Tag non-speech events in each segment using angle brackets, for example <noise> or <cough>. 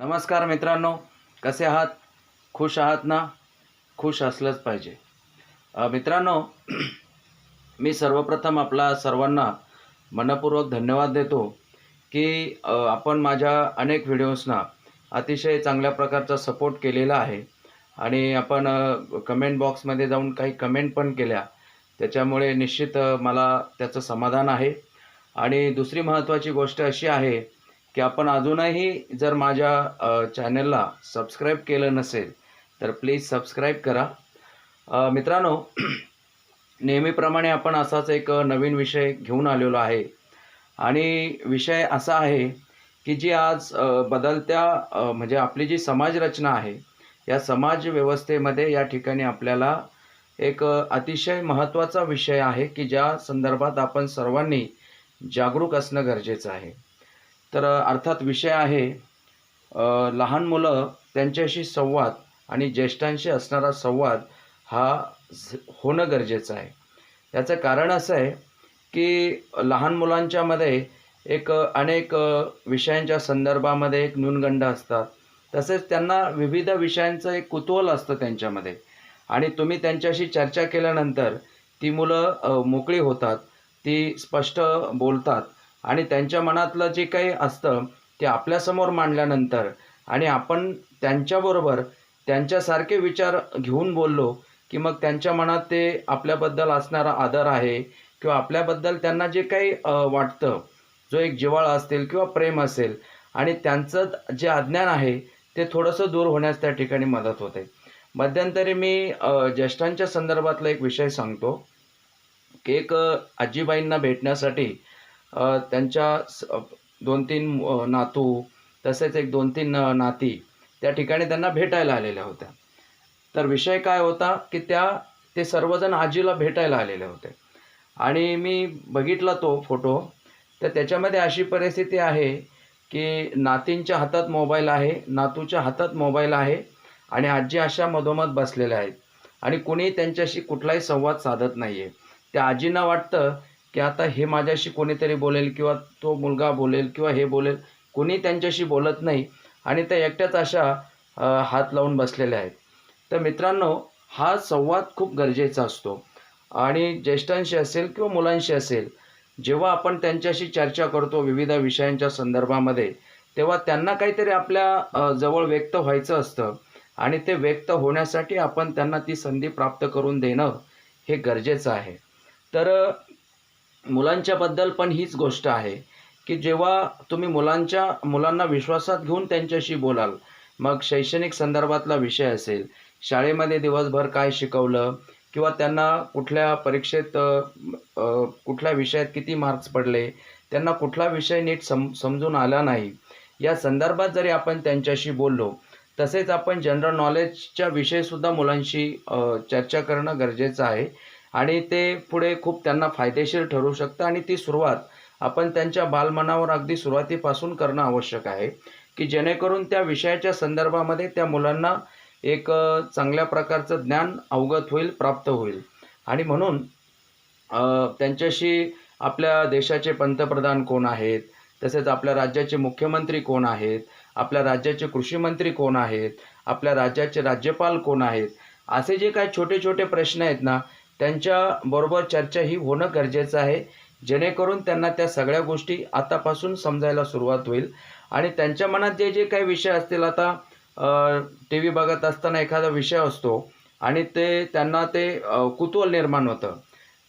नमस्कार मित्रांनो कसे आहात? खुश आहात ना? खुश असलंच पाहिजे. मित्रांनो <clears throat> मी सर्वप्रथम आपला सर्वांना मनपूर्वक धन्यवाद देतो की आपण माझ्या अनेक व्हिडिओजना अतिशय चांगल्या प्रकारचा सपोर्ट केलेला आहे. आणि आपण कमेंट बॉक्समध्ये जाऊन काही कमेंट पण केल्या. त्याच्यामुळे निश्चित मला त्याचं समाधान आहे. आणि दुसरी महत्त्वाची गोष्ट अशी आहे की आपण अजूनही जर माझ्या चॅनलला सबस्क्राईब केलं नसेल तर प्लीज सबस्क्राईब करा. मित्रांनो <clears throat> नेहमीप्रमाणे आपण असाच एक नवीन विषय घेऊन आलेलो आहे. आणि विषय असा आहे की जी आज बदलत्या म्हणजे आपली जी समाजरचना आहे या समाज व्यवस्थेमध्ये या ठिकाणी आपल्याला एक अतिशय महत्त्वाचा विषय आहे की ज्या संदर्भात आपण सर्वांनी जागरूक असणं गरजेचं आहे. तर अर्थात विषय आहे लहान मुलं त्यांच्याशी संवाद आणि ज्येष्ठांशी असणारा संवाद हा होणं गरजेचं आहे. याचं कारण असं आहे की लहान मुलांच्यामध्ये एक अनेक विषयांच्या संदर्भामध्ये एक न्यूनगंड असतात. तसेच त्यांना विविध विषयांचं एक कुतूहल असतं त्यांच्यामध्ये. आणि तुम्ही त्यांच्याशी चर्चा केल्यानंतर ती मुलं मोकळी होतात ती स्पष्ट बोलतात. आणि त्यांच्या मनातलं जे काही असतं ते आपल्यासमोर मांडल्यानंतर आणि आपण त्यांच्याबरोबर त्यांच्यासारखे विचार घेऊन बोललो की मग त्यांच्या मनात ते आपल्याबद्दल असणारा आदर आहे किंवा आपल्याबद्दल त्यांना जे काही वाटतं जो एक जिव्हाळा असेल किंवा प्रेम असेल आणि त्यांचं जे अज्ञान आहे ते थोडंसं दूर होण्यास त्या ठिकाणी मदत होते. मध्यंतरी मी ज्येष्ठांच्या संदर्भातला एक विषय सांगतो की एक आजीबाईंना भेटण्यासाठी त्यांच्या दोन तीन नातू तसेच एक दोन तीन नाती त्या ठिकाणी त्यांना भेटायला आलेल्या होत्या. तर विषय काय होता की त्या ते सर्वजण आजीला भेटायला आलेले होते. आणि मी बघितला तो फोटो. तर त्याच्यामध्ये अशी परिस्थिती आहे की नातींच्या हातात मोबाईल आहे नातूच्या हातात मोबाईल आहे आणि आजी अशा मधोमध बसलेल्या आहेत. आणि कुणी त्यांच्याशी कुठलाही संवाद साधत नाही आहे त्या आजींना वाटतं की आता हे माझ्याशी कोणीतरी बोलेल किंवा तो मुलगा बोलेल किंवा हे बोलेल कुणी त्यांच्याशी बोलत नाही आणि त्या एकट्याच अशा हात लावून बसलेल्या आहेत. तर मित्रांनो हा संवाद खूप गरजेचा असतो. आणि ज्येष्ठांशी असेल किंवा मुलांशी असेल जेव्हा आपण त्यांच्याशी चर्चा करतो विविध विषयांच्या संदर्भामध्ये तेव्हा त्यांना काहीतरी आपल्या जवळ व्यक्त व्हायचं असतं. आणि ते व्यक्त होण्यासाठी आपण त्यांना ती संधी प्राप्त करून देणं हे गरजेचं आहे. तर मुलांच्याबद्दल पण हीच गोष्ट आहे की जेव्हा तुम्ही मुलांच्या मुलांना विश्वासात घेऊन त्यांच्याशी बोलाल मग शैक्षणिक संदर्भातला विषय असेल शाळेमध्ये दिवसभर काय शिकवलं किंवा त्यांना कुठल्या परीक्षेत कुठल्या विषयात किती मार्क्स पडले त्यांना कुठला विषय नीट सम समजून आला नाही या संदर्भात जरी आपण त्यांच्याशी बोललो तसेच आपण जनरल नॉलेजच्या विषयसुद्धा मुलांशी चर्चा करणं गरजेचं आहे आणि ते पुढे खूप त्यांना फायदेशीर ठरू शकतं. आणि ती सुरुवात आपण त्यांच्या बालमनावर अगदी सुरुवातीपासून करणं आवश्यक आहे की जेणेकरून त्या विषयाच्या संदर्भामध्ये त्या मुलांना एक चांगल्या प्रकारचं ज्ञान अवगत होईल प्राप्त होईल. आणि म्हणून त्यांच्याशी आपल्या देशाचे पंतप्रधान कोण आहेत तसेच आपल्या राज्याचे मुख्यमंत्री कोण आहेत आपल्या राज्याचे कृषीमंत्री कोण आहेत आपल्या राज्याचे राज्यपाल कोण आहेत असे जे काही छोटे छोटे प्रश्न आहेत ना त्यांच्याबरोबर चर्चा ही होणं गरजेचं आहे. जेणेकरून त्यांना त्या सगळ्या गोष्टी आतापासून समजायला सुरुवात होईल. आणि त्यांच्या मनात जे जे काही विषय असतील आता टी व्ही बघत असताना एखादा विषय असतो आणि ते त्यांना ते कुतूहल निर्माण होतं.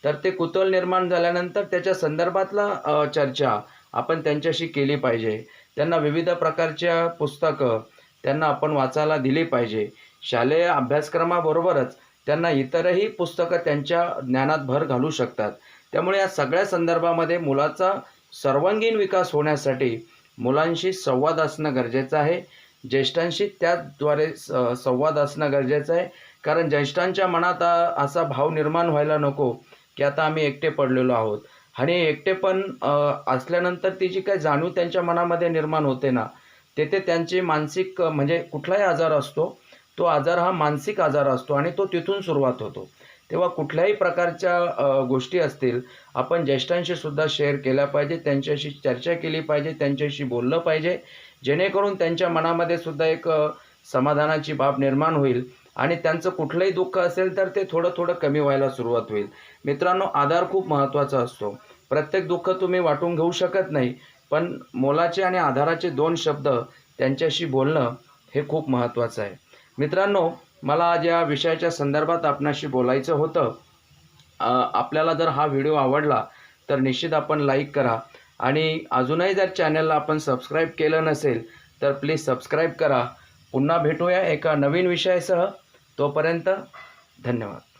तर ते कुतूहल निर्माण झाल्यानंतर त्याच्या संदर्भातला चर्चा आपण त्यांच्याशी केली पाहिजे. त्यांना विविध प्रकारच्या पुस्तकं त्यांना आपण वाचायला दिली पाहिजे. शालेय अभ्यासक्रमाबरोबरच त्यांना इतरही पुस्तकं त्यांच्या ज्ञानात भर घालू शकतात. त्यामुळे या सगळ्या संदर्भामध्ये मुलाचा सर्वांगीण विकास होण्यासाठी मुलांशी संवाद असणं गरजेचं आहे. ज्येष्ठांशी त्याद्वारे स संवाद असणं गरजेचं आहे. कारण ज्येष्ठांच्या मनात असा भाव निर्माण व्हायला नको की आता आम्ही एकटे पडलेलो आहोत. आणि एकटेपण असल्यानंतर ती जी काही जाणीव त्यांच्या मनामध्ये निर्माण होते ना तेथे त्यांची मानसिक म्हणजे कुठलाही आजार असतो तो आजार हा मानसिक आजार असतो आणि तो तिथून सुरुवात होतो. तेव्हा कुठल्याही प्रकारच्या गोष्टी असतील आपण ज्येष्ठांशी सुद्धा शेअर केल्या पाहिजे त्यांच्याशी चर्चा केली पाहिजे त्यांच्याशी बोललं पाहिजे. जेणेकरून त्यांच्या मनामध्ये सुद्धा एक समाधानाची बाब निर्माण होईल आणि त्यांचं कुठलंही दुःख असेल तर ते थोडं थोडं कमी व्हायला सुरुवात होईल. मित्रांनो आधार खूप महत्त्वाचा असतो. प्रत्येक दुःख तुम्ही वाटून घेऊ शकत नाही पण मोलाचे आणि आधाराचे दोन शब्द त्यांच्याशी बोलणं हे खूप महत्त्वाचं आहे. मित्रांनो मला आज या विषयाच्या संदर्भात आपणाशी बोलायचं होतं. आपल्याला जर हा व्हिडिओ आवडला तर निश्चित आपण लाईक करा. आणि अजूनही जर चॅनलला आपण सबस्क्राईब केलं नसेल तर प्लीज सबस्क्राईब करा. पुन्हा भेटूया एका नवीन विषयासह. तोपर्यंत धन्यवाद.